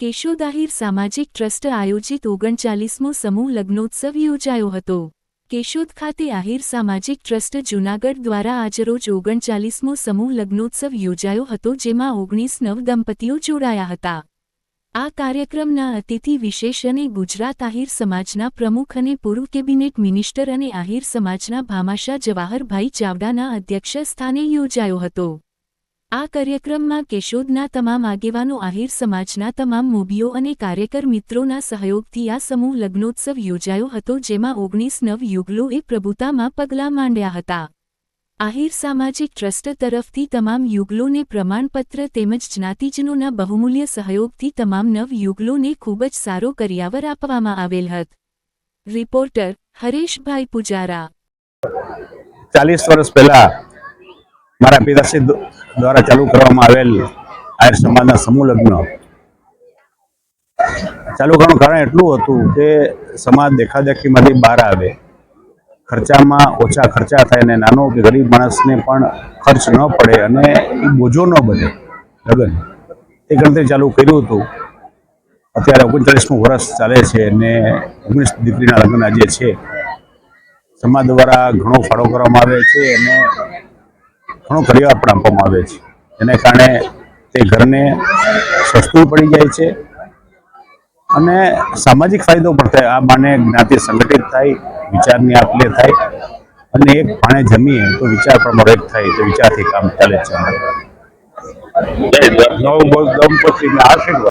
કેશોદ આહિર સામાજિક ટ્રસ્ટ આયોજિત ઓગણચાલીસમો સમૂહ લગ્નોત્સવ યોજાયો હતો. કેશોદ ખાતે આહિર સામાજિક ટ્રસ્ટ જૂનાગઢ દ્વારા આજરોજ ઓગણચાલીસમો સમૂહ લગ્નોત્સવ યોજાયો હતો, જેમાં ઓગણીસ નવ દંપતીઓ જોડાયા હતા. આ કાર્યક્રમના અતિથિ વિશેષ અને ગુજરાત આહિર સમાજના પ્રમુખ અને પૂર્વ કેબિનેટ મિનિસ્ટર અને આહિર સમાજના ભામાશા જવાહરભાઈ ચાવડાના અધ્યક્ષ સ્થાને યોજાયો હતો. આ કાર્યક્રમમાં કેશોદના તમામ આગેવાનો, આહિર સમાજના તમામ મોભીઓ અને કાર્યકર મિત્રોના સહયોગથી આ સમૂહ લગ્નોત્સવ યોજાયો હતો, જેમાં ઓગણીસ નવ યુગલોએ પ્રભુતામાં પગલાં માંડ્યા હતા. આહિર સામાજિક ટ્રસ્ટ તરફથી તમામ યુગલોને પ્રમાણપત્ર તેમજ જ્ઞાતિજનોના બહુમૂલ્ય સહયોગથી તમામ નવ યુગલોને ખૂબ જ સારો કરિયાવર આપવામાં આવેલ હત. રિપોર્ટર હરેશભાઈ પુજારા. ચાલીસ વર્ષ પહેલા મારા પિતાશ્રી દ્વારા ચાલુ કરવામાં આવેલ આયર સમાજના સમૂહ લગ્ન. ચાલુ કરવાનું કારણ એટલું હતું કે સમાજ દેખાદેખીમાંથી બહાર આવે. ખર્ચામાં ઓછા ખર્ચા થાય અને નાનો કે ગરીબ માણસને પણ ખર્ચ ન પડે અને એ બોજો ન બને. લગ્ન. એ ગણતરી ચાલુ કર્યું હતું. અત્યારે ઓગણચાલીસમું વર્ષ ચાલે છે અને ઓગણીસ દીકરીના લગ્ન આજે છે. સમાજ દ્વારા ઘણો ફાળો કરવામાં આવે છે અને ઘણો કરિયાવર પણ આપવામાં આવે છે. એને કારણે તે ઘરને સસ્તું પડી જાય છે અને સામાજિક ફાયદો પણ થાય. આ માને જ્ઞાતિ સંગઠિત થાય વિચારની આપ લે થાય અને એક પાણે જમીએ તો વિચાર પણ એક થાય તો વિચારથી કામ ચાલે છે. નવ દંપતિના આશીર્વાદ.